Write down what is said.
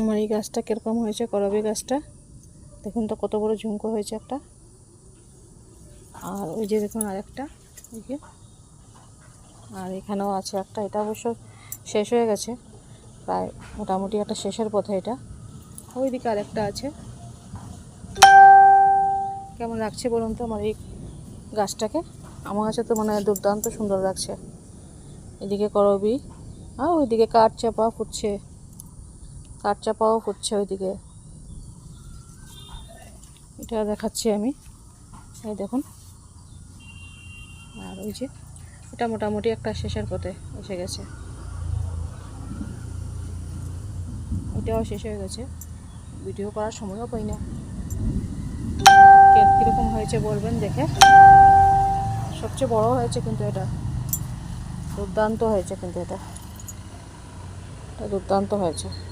আমার এই গাছটা কীরকম হয়েছে, করবি গাছটা? দেখুন তো কত বড় ঝুমকো হয়েছে একটা। আর ওই যে দেখুন আরেকটা ওই যে। আর এখানেও আছে একটা, এটা অবশ্য শেষ হয়ে গেছে। প্রায় মোটামুটি একটা শেষের পথে এটা। ওই ওইদিকে আরেকটা আছে। কেমন লাগছে বলুন তো আমার এই গাছটাকে? আমার কাছে তো মানে দুর্দান্ত সুন্দর লাগছে। এদিকে করবি, আর ওইদিকে কাঠ চাপা ফুটছে। কাঠ চাপাও ফুটছে ওইদিকে। এটা দেখাচ্ছি আমি। এই দেখুন। আর ওই যে, এটা মোটামুটি একটা শেষের পথে এসে গেছে। এটাও শেষ হয়ে গেছে। ভিডিও করার সময়ও পাই না। কীরকম হয়েছে বলবেন দেখে। সবচেয়ে বড় হয়েছে কিন্তু এটা। দুর্দান্ত হয়েছে কিন্তু এটা। এটা দুর্দান্ত হয়েছে।